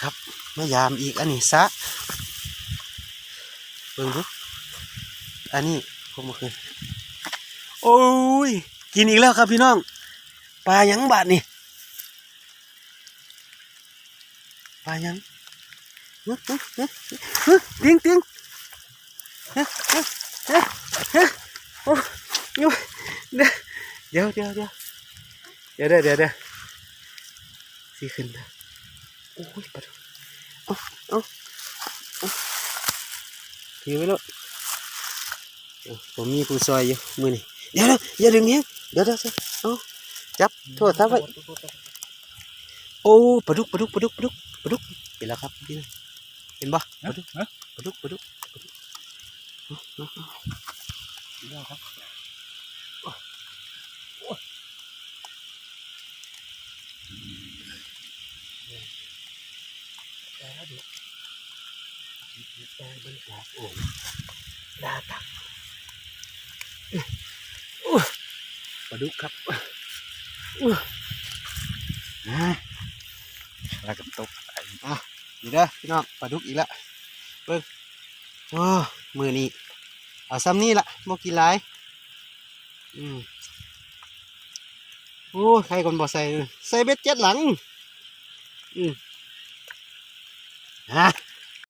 ครับมายามอีกอันนี้ซะเบิ่งดูอันนี้ผมมาคืนโอ้ย กินอีกแล้วครับพี่น้อง ปลายังบาดนี่ปลายังฮึฮึฮึฮึติ้งติ้งฮึฮึฮึฮึโอ้ยเดี๋ยวเดี๋ยวเดี๋ยวเดี๋ยวเดี๋ยวเดี๋ยวเดี๋ยวสีขึ้นนะ โอ้ยปลาดุกเอาเอาเอาถือไว้แล้วเอาผมมีผู้ซอยอยู่มือนี่เดี๋ยวเดี๋ยวอย่าดึงเนี้ยเดี๋ยวเดี๋ยวเดี๋ยวเอาจับโทษทับไว้โอ้ปลาดุกปลาดุกปลาดุกปลาดุกปลาดุกเห็นแล้วครับพี่นะเห็นปะปลาดุกปลาดุกปลาดุกปลาดุกเอาเอาเอาเห็นแล้วครับโอ้โอ้ ปลาดุกปลาดุกปลาโอ่งปลาตักโอ้ปลาดุกครับโอ้อ่าแล้วก็ตกอะนี่เด้อพี่น้องปลาดุกอีกแล้วเบิ่งโอ้มือนี้เอาซ้ำนี่ละบ่กินหลายอืมโอ้ใครคนบ่ใส่ใส่เบ็ดเจ็ดหลัง อืม ฮะ